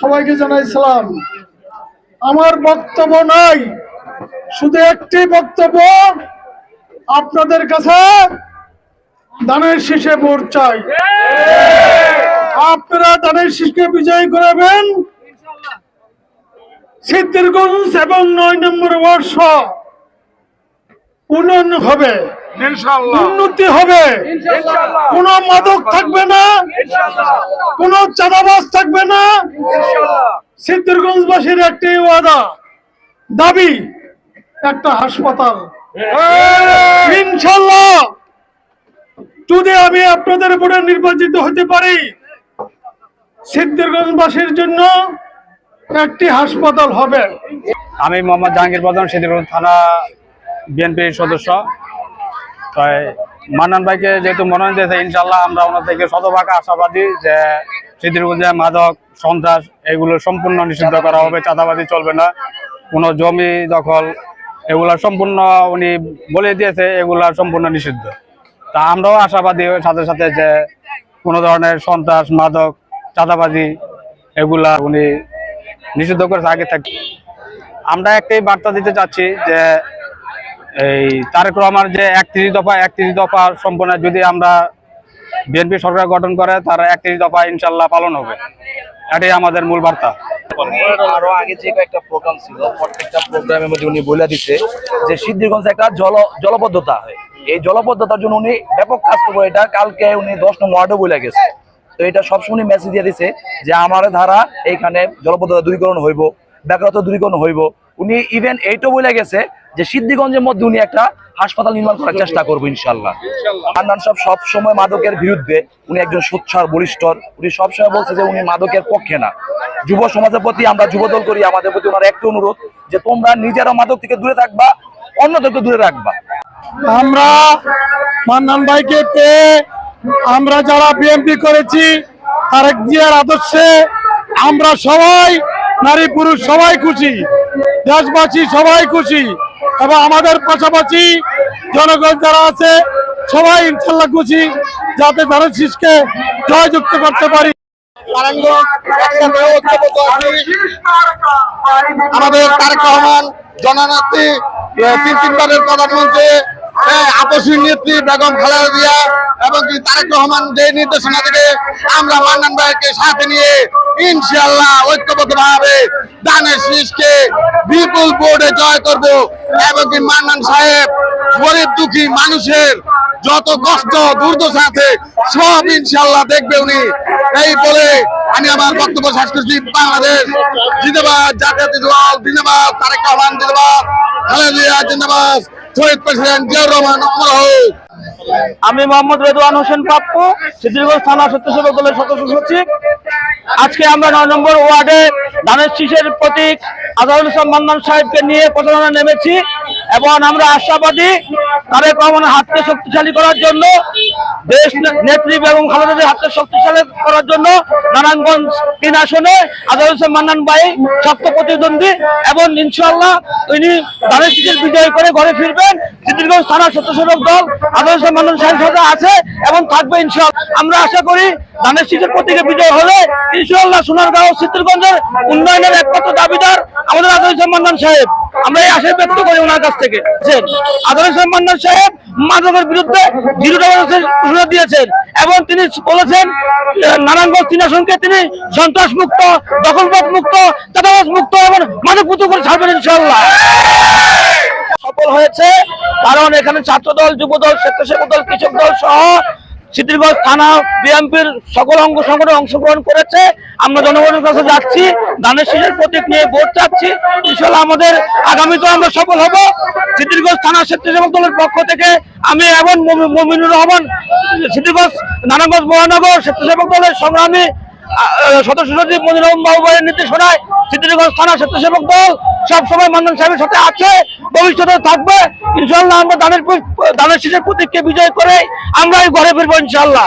সবাইকে জানাই সালাম আমার বক্তব্য নাই শুধু একটি বক্তব্য। আপনাদের কাছে দানের শীষে ভোট চাই। আপনারা দানের শীষকে বিজয় করাবেন সিদ্ধিরগঞ্জ এবং নয় নম্বর বর্ষ উন্নয়ন হবে উন্নতি হবে। কোন মাদক থাকবে না। কোন চাঁদাবাজ থাকবে না। সিদ্ধিরগঞ্জবাসীর একটি ওয়াদা দাবি একটা হাসপাতাল। ইনশাল্লাহ যদি আমি আপনাদের উপরে নির্বাচিত হতে পারি সিদ্ধিরগঞ্জবাসীর জন্য একটি হাসপাতাল হবে। আমি মোহাম্মদ জাহাঙ্গীর প্রধান সিদ্ধিরগঞ্জ থানা বিএনপির সদস্য। তাই মান্নান ভাইকে যেহেতু মনোনয়ন দিয়েছে ইনশাল্লাহ আমরা ওনার থেকে শতভাগ আশাবাদী যে সিদ্ধিরগঞ্জে মাদক, সন্ত্রাস এগুলো সম্পূর্ণ নিষিদ্ধ করা হবে চাঁদাবাদি চলবে না। কোনো জমি দখল এগুলা সম্পূর্ণ উনি বলে দিয়েছে, এগুলা সম্পূর্ণ নিষিদ্ধ। তা আমরাও আশাবাদী সাথে সাথে যে কোনো ধরনের সন্ত্রাস, মাদক, চাঁদাবাজি এগুলা উনি নিষিদ্ধ করেছে আগে থেকে। আমরা একটাই বার্তা দিতে চাচ্ছি যে এই তারেক রহমান যে একত্রিশ দফা একত্রিশ দফা সম্পূর্ণ যদি আমরা বিএনপি সরকার গঠন করে, তার একত্রিশ দফা ইনশাল্লাহ পালন হবে। এটাই আমাদের মূল বার্তা। একটা জল এই জন্য উনি ব্যাপক কাজ করব। এটা কালকে উনি দশ বলে গেছে। তো এটা মেসেজ দিয়ে দিছে যে আমার ধারা এইখানে জলবদ্ধতা দূরীকরণ হইব বেকারত্ব দূরীকরণ হইব। উনি ইভেন এইটাও বলে গেছে যে সিদ্ধিগঞ্জের মধ্যে উনি একটা হাসপাতাল নির্মাণ করার চেষ্টা করব ইনশাল্লাহ। আন্নান সব সবসময় মাদকের বিরুদ্ধে উনি একজন সোচ্চার বলিষ্ঠর। উনি সবসময় বলছে যে উনি মাদকের পক্ষে না। যুব সমাজের প্রতি আমরা যুবদল করি আমাদের প্রতি ওনার একটা অনুরোধ যে তোমরা নিজেরা মাদক থেকে দূরে থাকবা অন্যদেরকে দূরে রাখবা। আমরা মান্নান ভাইকে পেয়ে আমরা যারা বিএনপি করেছি তারেক জিয়ার আদর্শে আমরা সবাই নারী পুরুষ সবাই খুশি দেশবাসী সবাই খুশি। এবং আমাদের পাশাপাশি জনগণ যারা আছে সবাই ইনশাল্লাহ খুশি যাতে ধানের শীষকে জয়যুক্ত করতে পারি। আমাদের তারেক রহমান জননেত্রী তিন তিনবারের প্রধানমন্ত্রী আহ, আপসীর নেত্রী বেগম খালেদা জিয়া এবং তারেক রহমান যে নির্দেশনা দেবে আমরা মান্নান ভাইকে সাথে নিয়ে ইনশাল্লাহ ঐক্যবদ্ধ ভাবে দানের শীষকে বিপুল বোর্ডে জয় করব। এবং মান্নান সাহেব, গরিব দুঃখী মানুষের যত কষ্ট, দুর্দশা আছে, সব ইনশাল্লাহ দেখবে উনি। এই বলে আমি আমার বক্তব্য শেষ করছি। বাংলাদেশ জিন্দাবাদ জাতীয় দল জিন্দাবাদ, তারেক রহমান জিন্দাবাদ, খালেদা জিন্দাবাদ, শহীদ প্রেসিডেন্ট জিয়াউর রহমান অমর আমি মোহাম্মদ রেদওয়ান হোসেন পাপ্পু, সিদ্ধিরগঞ্জ থানা স্বেচ্ছাসেবক দলের সদস্য সচিব। আজকে আমরা নয় নম্বর ওয়ার্ডে ধানের শীষের প্রতীক আজহারুল ইসলাম মান্নান সাহেবকে নিয়ে প্রচারণা নেমেছি। এবং আমরা আশাবাদী তারেক রহমানের হাতকে শক্তিশালী করার জন্য, দেশ নেত্রী বেগম খালেদাদের হাতকে শক্তিশালী করার জন্য নারায়ণগঞ্জ তিন আসনে আজহারুল ইসলাম মান্নান ভাই শক্ত প্রতিদ্বন্দ্বী এবং ইনশাল্লাহ তিনি ধানের শীষের বিজয় করে ঘরে ফিরবেন। সিদ্ধিরগঞ্জ থানা স্বেচ্ছাসেবক দল আদর্শ মান্নান সাহেব সাথে আছে এবং থাকবে ইনশাল্লাহ আমরা আশা করি ধানের শীষের প্রতীকে বিজয় হলে ইনশাল্লাহ সোনারগাঁও সিদ্ধিরগঞ্জের উন্নয়নের একমাত্র দাবিদার আমাদের আদর্শ মান্নান সাহেব। আমরা এই আশায় ব্যক্ত করি ওনার কাছ থেকে। আদর্শ মান্নান সাহেব মাদকের বিরুদ্ধে জিরো টলারেন্সের দিয়েছেন এবং তিনি বলেছেন নারায়ণগঞ্জ তিন আসনকে তিনি সন্ত্রাস মুক্ত দখলবাদ মুক্ত চাঁদাবাজ মুক্ত এবং মানব পুত্র করে ছাড়বেন ইনশাল্লাহ সফল হয়েছে, কারণ এখানে ছাত্র দল যুব দল স্বেচ্ছাসেবক দল, কৃষক দল সহ সিদ্ধিরগঞ্জ থানা, বিএনপির সকল অঙ্গ সংগঠন অংশগ্রহণ করেছে। আমরা জনগণের কাছে যাচ্ছি ধানের শীষের প্রতীক নিয়ে ভোট চাচ্ছি। ইনশাল্লাহ আমাদের আগামীতে আমরা সফল হব। সিদ্ধিরগঞ্জ থানা স্বেচ্ছাসেবক দলের পক্ষ থেকে আমি এবং মমি- মমিনুর রহমান, সিদ্ধিরগঞ্জ, নারায়ণগঞ্জ মহানগর স্বেচ্ছাসেবক দলের সংগ্রামী সদস্য সচিব মনিরম বাবু ভাইয়ের নির্দেশনায় সিদ্ধিরগঞ্জ থানা স্বেচ্ছাসেবক দল সবসময় মান্নান সাহেবের সাথে আছে ভবিষ্যতে থাকবে। ইনশাল্লাহ আমরা দানের দানের শীষের প্রতীককে বিজয় করে আমরাই ঘরে ফিরবো ইনশাল্লাহ